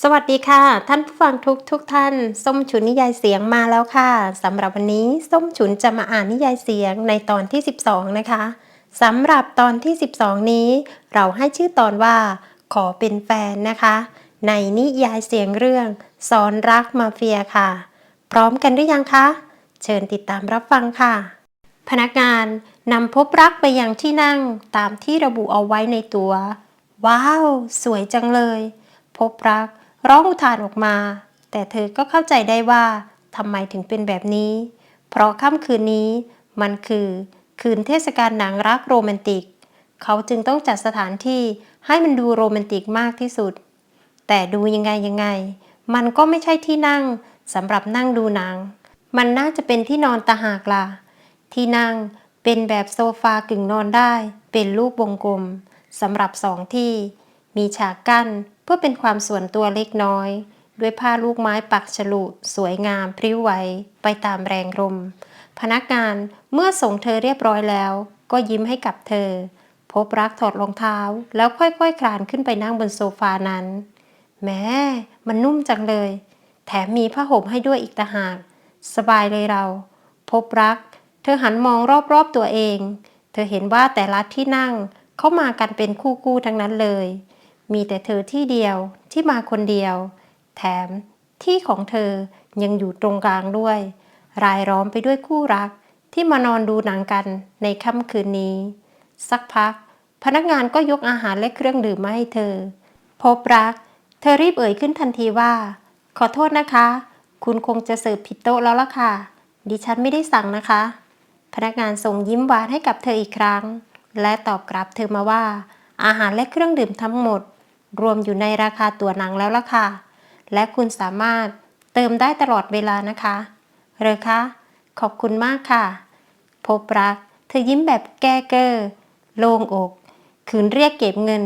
สวัสดีค่ะ ท่านผู้ฟังทุกทุกท่าน ส้มฉุนนิยายเสียงมาแล้วค่ะสำหรับวันนี้ส้มฉุนจะมาอ่านนิยายเสียงในตอนที่ 12 นะคะสำหรับตอนที่ 12 นี้ เราให้ชื่อตอนว่า ขอเป็นแฟนนะคะ ในนิยายเสียงเรื่องสอนรักมาเฟียค่ะ พร้อมกันหรือยังคะ เชิญติดตามรับฟังค่ะ พนักงานนำพบรักไปยังที่นั่งตามที่ระบุเอาไว้ในตัว ว้าว สวยจังเลย พบรัก ร้องอุทานออกมา แต่เธอก็เข้าใจได้ว่าทำไมถึงเป็นแบบนี้ เพราะค่ำคืนนี้มันคือคืนเทศกาลหนังรักโรแมนติก เขาจึงต้องจัดสถานที่ให้มันดูโรแมนติกมากที่สุด แต่ดูยังไงยังไง มันก็ไม่ใช่ที่นั่งสำหรับนั่งดูหนัง มันน่าจะเป็นที่นอนตาหากล่ะ ที่นั่งเป็นแบบโซฟากึ่งนอนได้ เป็นรูปวงกลมสำหรับสองที่ มีฉากกั้น เพื่อเป็นความส่วนตัวเล็กน้อย ด้วยผ้าลูกไม้ปักฉลุสวยงามพริ้วไหวไปตามแรงลม พนักงานเมื่อส่งเธอเรียบร้อยแล้ว ก็ยิ้มให้กับเธอ พบรักถอดรองเท้าแล้วค่อยๆคคลานขึ้นไปนั่งบนโซฟานั้น แม้มันนุ่มจังเลย แถมมีผ้าห่มให้ด้วยอีกต่างหากสบายเลยเรา พบรัก เธอหันมองรอบๆตัวเอง เธอเห็นว่าแต่ละที่นั่งเข้ามากันเป็นคู่ๆทั้งนั้นเลย มีแต่เธอที่เดียวที่มาคนเดียว แถมที่ของเธอยังอยู่ตรงกลางด้วย รายล้อมไปด้วยคู่รักที่มานอนดูหนังกันในค่ำคืนนี้ สักพัก พนักงานก็ยกอาหารและเครื่องดื่มมาให้เธอ พบรัก เธอรีบเอ่ยขึ้นทันทีว่า ขอโทษนะคะ คุณคงจะเสิร์ฟผิดโต๊ะแล้วล่ะค่ะ ดิฉันไม่ได้สั่งนะคะ พนักงานส่งยิ้มหวานให้กับเธออีกครั้ง และตอบกลับเธอมาว่า อาหารและเครื่องดื่มทั้งหมด รวมอยู่ในราคาตั๋วหนังแล้วล่ะค่ะ และคุณสามารถเติมได้ตลอดเวลานะคะเรอคะขอบคุณมากค่ะ พบรัก เธอยิ้มแบบแก้เกอ้อโล่งอกคืนเรียกเก็บเงิน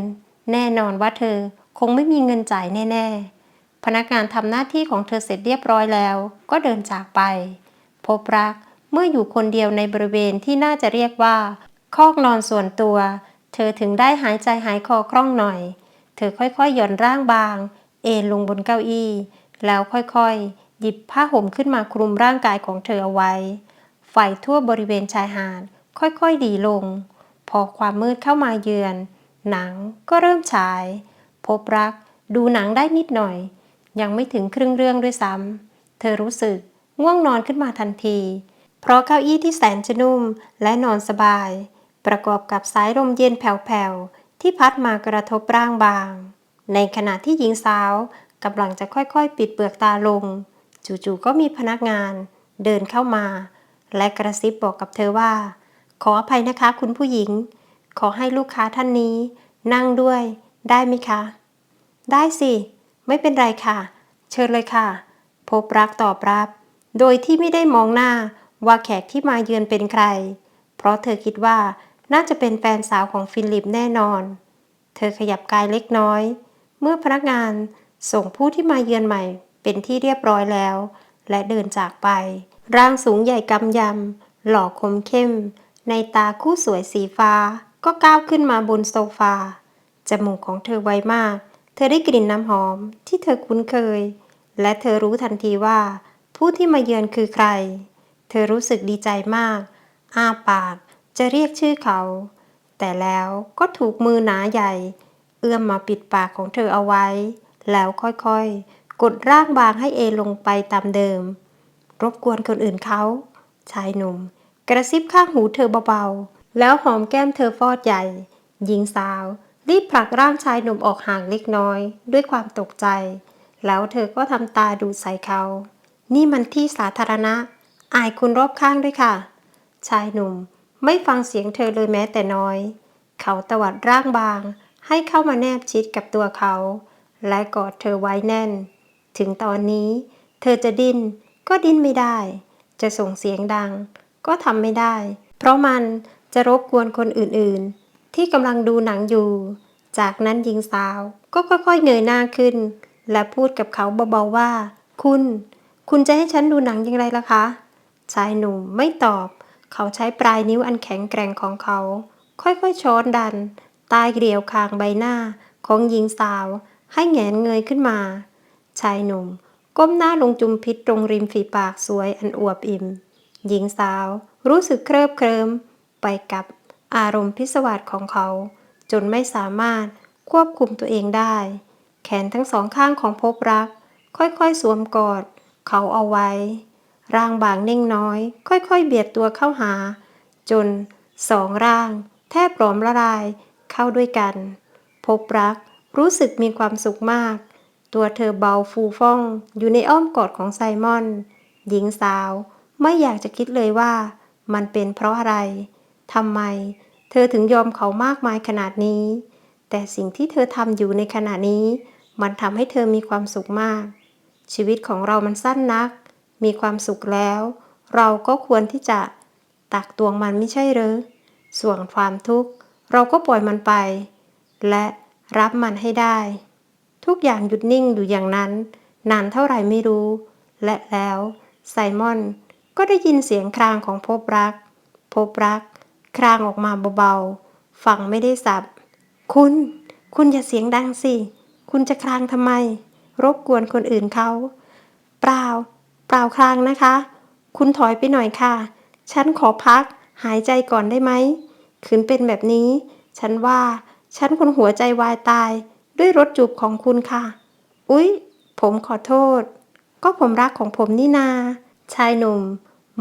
แน่นอนว่าเธอคงไม่มีเงินจ่ายแน่ ๆ พนักงานทำหน้าที่ของเธอเสร็จเรียบร้อยแล้ว ก็เดินจากไป พบรักเมื่ออยู่คนเดียวในบริเวณที่น่าจะเรียกว่า คอกนอนส่วนตัว เธอถึงได้หายใจหายคอคล่องหน่อย เธอค่อยๆหย่อนร่างบาง เอนลงบนเก้าอี้ แล้วค่อยๆ หยิบผ้าห่มขึ้นมาคลุมร่างกายของเธอเอาไว้ ไฟทั่วบริเวณชายหาดค่อยๆ ดีลง พอความมืดเข้ามาเยือน หนังก็เริ่มฉาย พบรักดูหนังได้นิดหน่อย ยังไม่ถึงครึ่งเรื่องด้วยซ้ำ เธอรู้สึกง่วงนอนขึ้นมาทันที เพราะเก้าอี้ที่แสนจะนุ่มและนอนสบาย ประกอบกับสายลมเย็นแผ่วๆ ที่พัดมากระทบร่างบาง ในขณะที่หญิงสาวกำลังจะค่อยๆ ปิดเปลือกตาลง จู่ๆก็มีพนักงานเดินเข้ามา และกระซิบบอกกับเธอว่า ขออภัยนะคะคุณผู้หญิง ขอให้ลูกค้าท่านนี้ นั่งด้วยได้ไหมคะ ได้สิ ไม่เป็นไรค่ะ เชิญเลยค่ะ พบรักตอบรับ โดยที่ไม่ได้มองหน้าว่าแขกที่มาเยือนเป็นใคร เพราะเธอคิดว่า น่าจะเป็นแฟนสาวของฟิลิปแน่นอน เธอขยับกายเล็กน้อย เมื่อพนักงานส่งผู้ที่มาเยือนใหม่เป็นที่เรียบร้อยแล้ว และเดินจากไป ร่างสูงใหญ่กำยำ หล่อคมเข้ม ในตาคู่สวยสีฟ้า ก็ก้าวขึ้นมาบนโซฟา จมูกของเธอไวมาก เธอได้กลิ่นน้ำหอมที่เธอคุ้นเคย และเธอรู้ทันทีว่า ผู้ที่มาเยือนคือใคร เธอรู้สึกดีใจมาก อ้าปาก จะเรียกชื่อเขา แต่แล้วก็ถูกมือหนาใหญ่ เอื้อมมาปิดปากของเธอเอาไว้ แล้วค่อยๆ กดร่างบางให้เอลงไปตามเดิม รบกวนคนอื่นเขา ชายหนุ่ม กระซิบข้างหูเธอเบาๆ แล้วหอมแก้มเธอฟอดใหญ่ หญิงสาว รีบผลักร่างชายหนุ่มออกห่างเล็กน้อย ด้วยความตกใจ แล้วเธอก็ทำตาดูใส่เขา นี่มันที่สาธารณะ อายคุณรอบข้างด้วยค่ะ ชายหนุ่ม ไม่ฟังเสียงเธอเลยแม้แต่น้อย เขาตวัดร่างบาง ให้เข้ามาแนบชิดกับตัวเขา และกอดเธอไว้แน่น ถึงตอนนี้ เธอจะดิ้นก็ดิ้นไม่ได้ จะส่งเสียงดัง ก็ทำไม่ได้ เพราะมันจะรบกวนคนอื่นๆ ที่กำลังดูหนังอยู่ จากนั้นหญิงสาวก็ค่อยๆเงยหน้าขึ้น และพูดกับเขาเบาๆว่า คุณ คุณจะให้ฉันดูหนังอย่างไรล่ะคะ ชายหนุ่มไม่ตอบ เขาใช้ปลายนิ้วอันแข็งแกร่งของเขา ค่อยๆช้อนดัน ใต้เกลียวคางใบหน้าของหญิงสาว ให้แงนเงยขึ้นมา ชายหนุ่ม ก้มหน้าลงจุมพิษตรงริมฝีปากสวยอันอวบอิ่ม หญิงสาวรู้สึกเคลิบเคลิมไปกับอารมณ์พิศวาสของเขา จนไม่สามารถควบคุมตัวเองได้ แขนทั้งสองข้างของพบรัก ค่อยๆ สวมกอด เขาเอาไว้ ร่างบางเน่งน้อย ค่อยๆ เบียดตัวเข้าหา จนสองร่าง แทบหลอมละลายเข้าด้วยกัน พบรักรู้สึกมีความสุขมาก ตัวเธอเบาฟูฟ่อง อยู่ในอ้อมกอดของไซมอน หญิงสาวไม่อยากจะคิดเลยว่า มันเป็นเพราะอะไรทำไม เธอถึงยอมเขามากมายขนาดนี้ แต่สิ่งที่เธอทำอยู่ในขณะนี้ มันทำให้เธอมีความสุขมาก ชีวิตของเรามันสั้นนัก มีความสุขแล้ว เราก็ควรที่จะตักตวงมันไม่ใช่หรือ ส่วนความทุกข์ เราก็ปล่อยมันไป และรับมันให้ได้ ทุกอย่างหยุดนิ่งอยู่อย่างนั้น นานเท่าไหร่ไม่รู้ และแล้วไซมอนก็ได้ยินเสียงครางของพบรัก พบรัก ครางออกมาเบาๆฟังไม่ได้สับ คุณ คุณอย่าเสียงดังสิ คุณจะครางทำไม รบกวนคนอื่นเขา เปล่า เปล่าครางนะคะ คุณถอยไปหน่อยค่ะ ฉันขอพัก หายใจก่อนได้ไหมขืนเป็นแบบนี้ ฉันว่าฉันคนหัวใจวายตาย ด้วยรถจูบของคุณค่ะ อุ๊ย ผมขอโทษ ก็ผมรักของผมนี่นา ชายหนุ่ม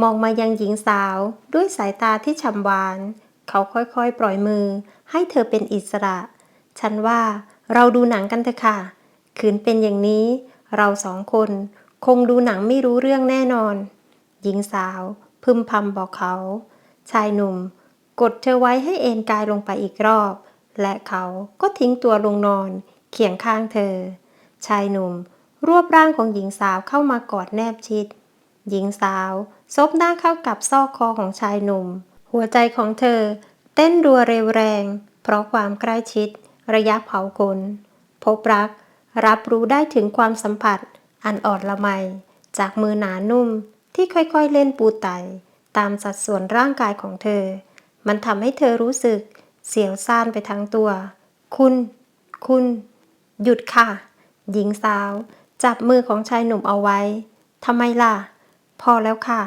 มองมายังหญิงสาว ด้วยสายตาที่ฉ่ำหวาน เขาค่อยๆ ปล่อยมือ ให้เธอเป็นอิสระ ฉันว่าเราดูหนังกันเถอะค่ะคืนเป็นอย่างนี้ เราสองคน คงดูหนังไม่รู้เรื่องแน่นอน หญิงสาว พึมพำบอกเขา ชายหนุ่ม กดเธอไว้ให้เอนกายลงไปอีกรอบ และเขาก็ทิ้งตัวลงนอน เคียงข้างเธอ ชายหนุ่ม รวบร่างของหญิงสาวเข้ามากอดแนบชิด หญิงสาว ซบหน้าเข้ากับซอกคอของชายหนุ่ม หัวใจของเธอ เต้นรัวเร็วแรง เพราะความใกล้ชิด ระยะเผาขนพบรัก รับรู้ได้ถึงความสัมผัส อันอ่อนละไม จากมือหนานุ่มที่ค่อยๆเล่นปูไตตามสัดส่วนร่างกายของเธอ มันทำให้เธอรู้สึก เสียวซ่านไปทั้งตัว คุณ คุณ หยุดค่ะ หญิงสาว จับมือของชายหนุ่มเอาไว้ทำไมล่ะ พอแล้วค่ะ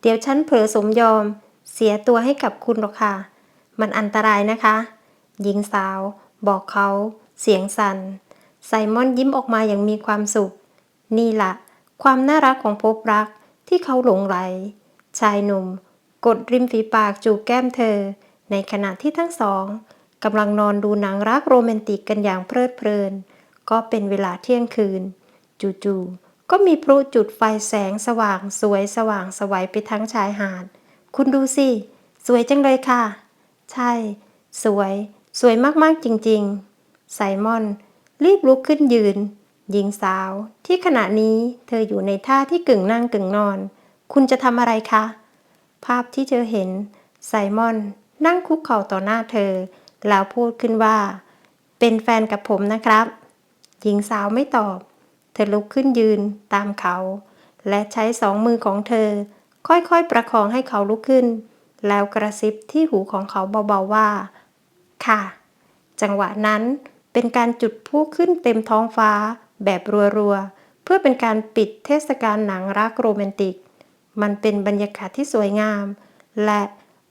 เดี๋ยวฉันเผลอสมยอม เสียตัวให้กับคุณหรอกค่ะ มันอันตรายนะคะ หญิงสาว บอกเขา เสียงสัน่นไซมอนยิ้มออกมาอย่างมีความสุข นี่ละ ความน่ารักของพบรักที่เขาหลงไหล ชายหนุ่ม กดริมฝีปากจูบแก้มเธอ ในขณะที่ทั้งสองกำลังนอนดูหนังรักโรแมนติกกันอย่างเพลิดเพลิน ก็เป็นเวลาเที่ยงคืน จู่ๆก็มีพลุจุดไฟแสงสว่างสวยสว่างสวัยไปทั้งชายหาด คุณดูสิ สวยจังเลยค่ะ ใช่ สวย สวยมากๆจริงๆ ไซมอน รีบลุกขึ้นยืน หญิงสาวที่ขณะนี้เธออยู่ในท่าที่กึ่งนั่งกึ่งนอน คุณจะทำอะไรคะ ภาพที่เธอเห็น ไซมอน นั่งคุกเข่าต่อหน้าเธอ แล้วพูดขึ้นว่า เป็นแฟนกับผมนะครับ หญิงสาวไม่ตอบ เธอลุกขึ้นยืนตามเขา และใช้สองมือของเธอ ค่อยๆประคองให้เขาลุกขึ้น แล้วกระซิบที่หูของเขาเบาๆว่า ค่ะ จังหวะนั้นเป็นการจุดพลุขึ้นเต็มท้องฟ้า แบบรัวๆ เพื่อเป็นการปิดเทศกาลหนังรักโรแมนติก มันเป็นบรรยากาศที่สวยงาม และ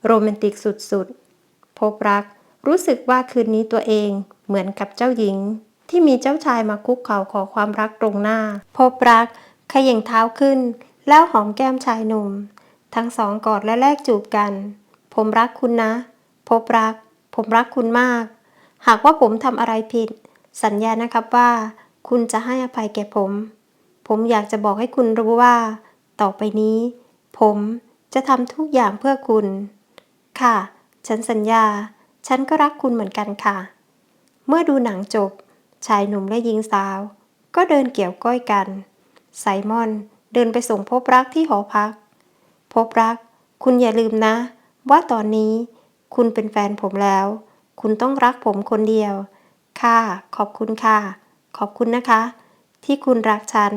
โรแมนติกสุดๆ พบรักรู้สึกว่าคืนนี้ตัวเองเหมือนกับเจ้าหญิง ที่มีเจ้าชายมาคุกเข่าขอความรักตรงหน้า พบรักขย่งเท้าขึ้น แล้วหอมแก้มชายหนุ่ม ทั้งสองกอดและแลกจูบกัน ผมรักคุณนะ พบรัก ผมรักคุณมาก หากว่าผมทำอะไรผิด สัญญานะครับว่า คุณจะให้อภัยแก่ผม ผมอยากจะบอกให้คุณรู้ว่า ต่อไปนี้ ผมจะทำทุกอย่างเพื่อคุณ ค่ะ ฉันสัญญา ฉันก็รักคุณเหมือนกันค่ะ เมื่อดูหนังจบ ชายหนุ่มและหญิงสาว ก็เดินเกี่ยวก้อยกัน ไซมอนเดินไปส่งพบรักที่หอพัก พบรัก คุณอย่าลืมนะ ว่าตอนนี้ คุณเป็นแฟนผมแล้ว คุณต้องรักผมคนเดียว ค่ะ ขอบคุณค่ะ ขอบคุณนะคะ ที่คุณรักฉัน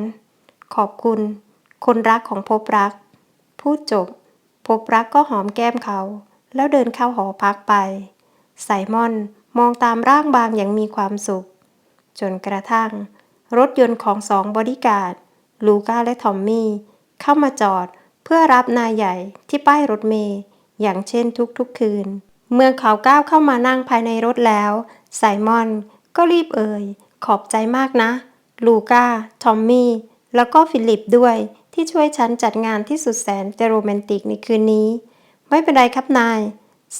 ขอบคุณ คนรักของพบรัก พูดจบ พบรักก็หอมแก้มเขา แล้วเดินเข้าหอพักไป ไซมอนมองตามร่างบางอย่างมีความสุข จนกระทั่ง รถยนต์ของสองบอดี้การ์ดลูก้าและทอมมี่ เข้ามาจอดเพื่อรับนายใหญ่ที่ป้ายรถเมย์อย่างเช่นทุกๆคืน เมื่อเขาก้าวเข้ามานั่งภายในรถแล้ว ไซมอนก็รีบเอ่ย ขอบใจมากนะ ลูก้า ทอมมี่ แล้วก็ฟิลิปด้วยที่ช่วยฉันจัดงานที่สุดแสนจะโรแมนติกในคืนนี้ ไม่เป็นไรครับนาย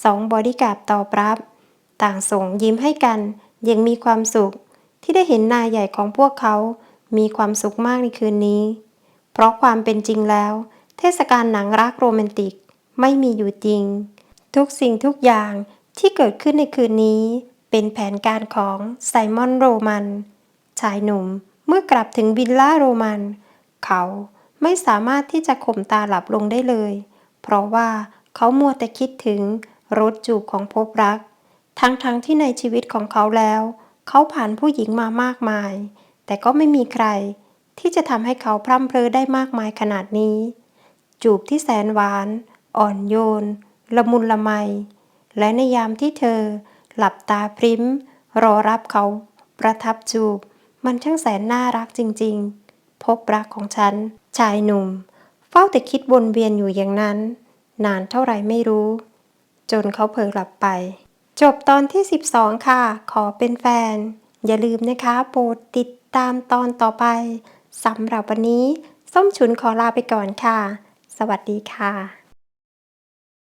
สองบอดี้การ์ดตอบรับ ต่างส่งยิ้มให้กัน ยังมีความสุข ที่ได้เห็นนายใหญ่ของพวกเขา มีความสุขมากในคืนนี้ เพราะความเป็นจริงแล้ว เทศกาลหนังรักโรแมนติกไม่มีอยู่จริง ทุกสิ่งทุกอย่างที่เกิดขึ้นในคืนนี้ เป็นแผนการของไซมอนโรมัน ชายหนุ่มเมื่อกลับถึงวิลล่าโรมัน เขาไม่สามารถที่จะข่มตาหลับลงได้เลย เพราะว่าเขามัวแต่คิดถึงรถจูบของพบรัก ทั้งๆทที่ในชีวิตของเขาแล้ว เขาผ่านผู้หญิงมามากมาย แต่ก็ไม่มีใคร ที่จะทำให้เขาพร่ำเพรอได้มากมายขนาดนี้ จูบที่แสนหวาน อ่อนโยน ละมุนละไม และในยามที่เธอ หลับตาพริ้ม รอรับเขา ประทับจูบ มันช่างแสนน่ารักจริง ๆ พบรักของฉัน ชายหนุ่ม เฝ้าแต่คิดวนเวียนอยู่อย่างนั้น นานเท่าไรไม่รู้ จนเขาเผลอหลับไป จบตอนที่ 12 ค่ะ ขอเป็นแฟน อย่าลืมนะคะโปรดติดตามตอนต่อไปสำหรับวันนี้ ส้มฉุนขอลาไปก่อนค่ะ สวัสดีค่ะ